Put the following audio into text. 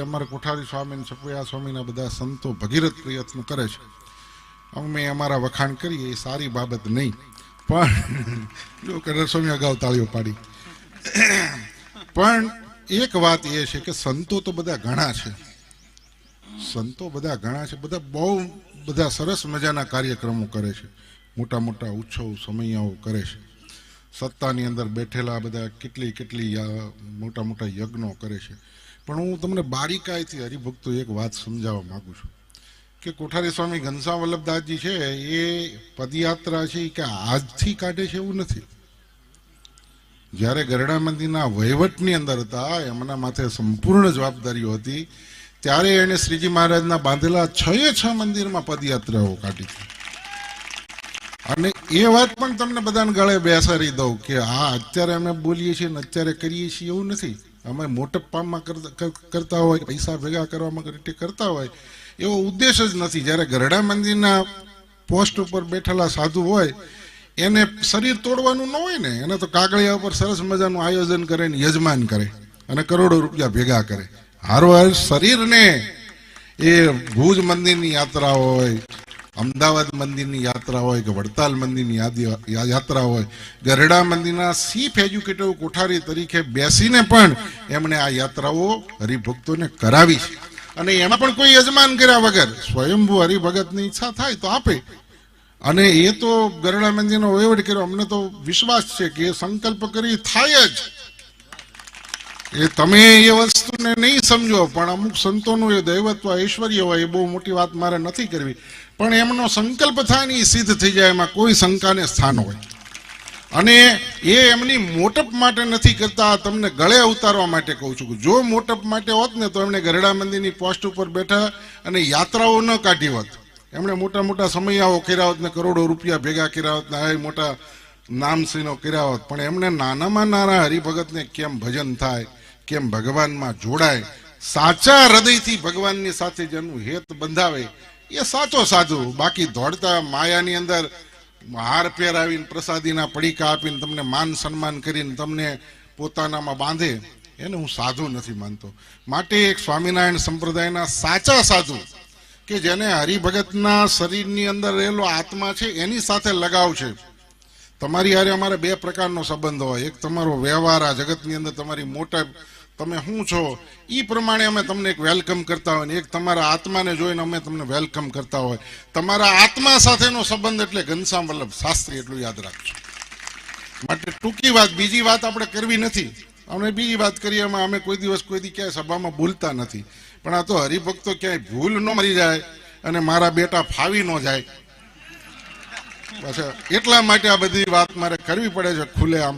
ભાઈ અમર કોઠારી સ્વામી ને સ્વામીના બધા સંતો ભગીરથ પ્રયત્ન કરે છે. અમે અમારા વખાણ કરીએ, એ સારી બાબત નહીં. પણ, જો કનર સ્વામી અગાઉ તાળીઓ પાડી. પણ એક વાત એ છે કે સંતો તો બધા ઘણા છે. સંતો બધા ઘણા છે, બધા બહુ બધા સરસ મજાના કાર્યક્રમો કરે છે. મોટા મોટા ઉત્સવ સમયાઓ કરે છે. સત્તાની અંદર બેઠેલા બધા કેટલી કેટલી મોટા મોટા યજ્ઞો કરે છે. પણ હું તમને બારીકાઈથી હરિભક્તો એક વાત સમજાવવા માગું છું કે કોઠારી સ્વામી ઘનશ્યામ વલ્લભદાસજી છે, એ પદયાત્રા છે કે આજથી કાઢે છે એવું નથી. જ્યારે ગરડા મંદિરના વહીવટની અંદર હતા, એમના માથે સંપૂર્ણ જવાબદારીઓ હતી, ત્યારે એણે શ્રીજી મહારાજના બાંધેલા છ એ છ મંદિરમાં પદયાત્રાઓ કાઢી છે. અને એ વાત પણ તમને બધાને ગળે બેસાડી દઉં કે હા, અત્યારે અમે બોલીએ છીએ ને અત્યારે કરીએ છીએ એવું નથી. અમે મોટપ્પામાં કરતા હોય પૈસા ભેગા કરવામાં રીતે કરતા હોય, એવો ઉદ્દેશ જ નથી. જ્યારે ગરડા મંદિરના પોસ્ટ ઉપર બેઠેલા સાધુ હોય, એને શરીર તોડવાનું ન હોય ને, એને તો કાગળિયા ઉપર સરસ મજાનું આયોજન કરે ને યજમાન કરે અને કરોડો રૂપિયા ભેગા કરે. હારો શરીરને એ ભુજ મંદિરની યાત્રા હોય અમદાવાદ મંદિરની યાત્રા હોય કે વડતાલ મંદિરની યાત્રા હોય, ગરડા મંદિરના ચીફ એજ્યુકેટિવ કોઠારી તરીકે બેસીને પણ એમણે આ યાત્રાઓ હરિભક્તોને કરાવી છે. અને એમાં પણ કોઈ યજમાન કર્યા વગર સ્વયંભૂ હરિભગતની ઈચ્છા થાય તો આપે. અને એ તો ગરડા મંદિરનો વહીવટ કર્યો. અમને તો વિશ્વાસ છે કે એ સંકલ્પ કરી થાય જ. એ તમે એ વસ્તુને નહીં સમજો, પણ અમુક સંતોનું એ દૈવત્વ, ઐશ્વર્ય હોય એ બહુ મોટી વાત મારે નથી કરવી. પણ એમનો સંકલ્પ થાય ને એ સિદ્ધ થઈ જાય, એમાં કોઈ શંકાને સ્થાન હોય. અને એ એમની મોટપ માટે નથી કરતા તમને ગળે ઉતારવા માટે કહું છું જો મોટપ માટે હોત ને તો એમણે ગરડા મંદિરની પોસ્ટ ઉપર બેઠા અને યાત્રાઓ ન કાઢી હોત. એમણે મોટા મોટા સમયાઓ કર્યા હોત ને કરોડો રૂપિયા ભેગા કર્યા હોત ને આ મોટા નામસિંહનો કર્યા હોત. પણ એમણે નાનામાં નાના હરિભગતને કેમ ભજન થાય? કેમ ભગવાનમાં જોડાય? સાચા હૃદયથી ભગવાનની સાથે જેનું હેત બંધાવે, એ સાચો સાધુ. બાકી દોડતા માયાની અંદર હાર પહેરાવીને પ્રસાદીના પડીકા આપીને તમને માન સન્માન કરીને તમને પોતાનામાં બાંધે, એને હું સાધુ નથી માનતો. માટે એક સ્વામિનારાયણ સંપ્રદાયના સાચા સાધુ કે જેને હરિભગતના શરીરની અંદર રહેલો આત્મા છે, એની સાથે લગાવ છે. તમારી હારે અમારે બે પ્રકારનો સંબંધ હોય. એક તમારો વ્યવહાર આ જગતની અંદર તમારી મોટા તમે શું છો? એ પ્રમાણે અમે તમને એક વેલકમ કરતા હોય ને એક તમારા આત્માને જોઈને અમે તમને વેલકમ કરતા હોય તમારા આત્મા સાથેનો સંબંધ એટલે ઘનશ્યામ વલ્લભ શાસ્ત્રી એટલું યાદ રાખજો. માટે ટૂંકી વાત, બીજી વાત આપણે કરવી નથી. અમે બીજી વાત કરીએ, એમાં અમે કોઈ દિવસ કોઈ દી ક્યાંય સભામાં ભૂલતા નથી. પણ આ તો હરિભક્તો ક્યાંય ભૂલ ન મરી જાય અને મારા બેટા ફાવી ન જાય. બસ, એટલા માટે આ બધી વાત મારે કરવી પડે છે ખુલ્લે આમ